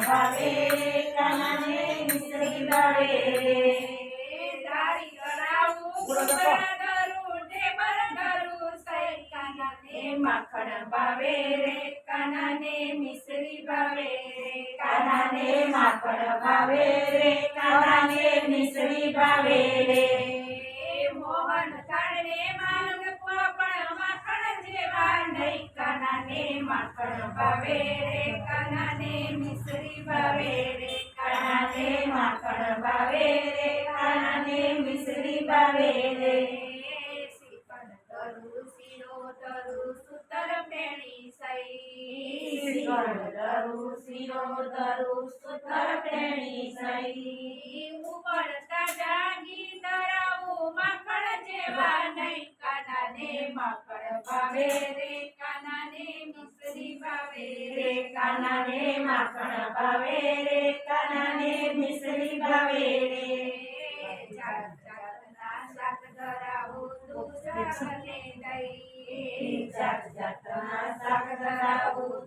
ભાવે કાનાને મિશ્રી ભાવે કાનાને માખણ ભાવે કાનાને રે કાનાને મિશ્રી ભાવે રે. કાનાને માખણ ભાવે રે કાનાને મિસરી ભાવે રે. મોહન કાળને માર્ગ પણ માખણ જેવા નહીં. કાનાને માખણ ભાવે રે કાનાને મિસરી ભાવે રે. કાનાને માખણ ભાવે રે કાનાને મિસરી ભાવે રે. શ્રીફળ તરુ શિરો તરુ તરુ શીરો તરુ સૂતર પેણી સઈ ઉપડતા જાગી તરાવું માખણ જેવા નહીં. કાનાને માખણ ભાવે રે કાનાને મિશ્રી ભાવે રે. કાનાને માખણ ભાવે રે કાનાને મિશ્રી ભાવે રે. જાત જાતના શાક ધરાવું તું શાકને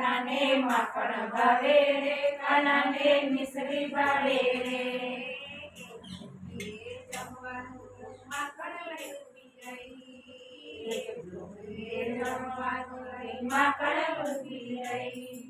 માખણ માખણ ભાવે રે કાનાને મિશ્રી ભાવે રે માખણ ભાવે રે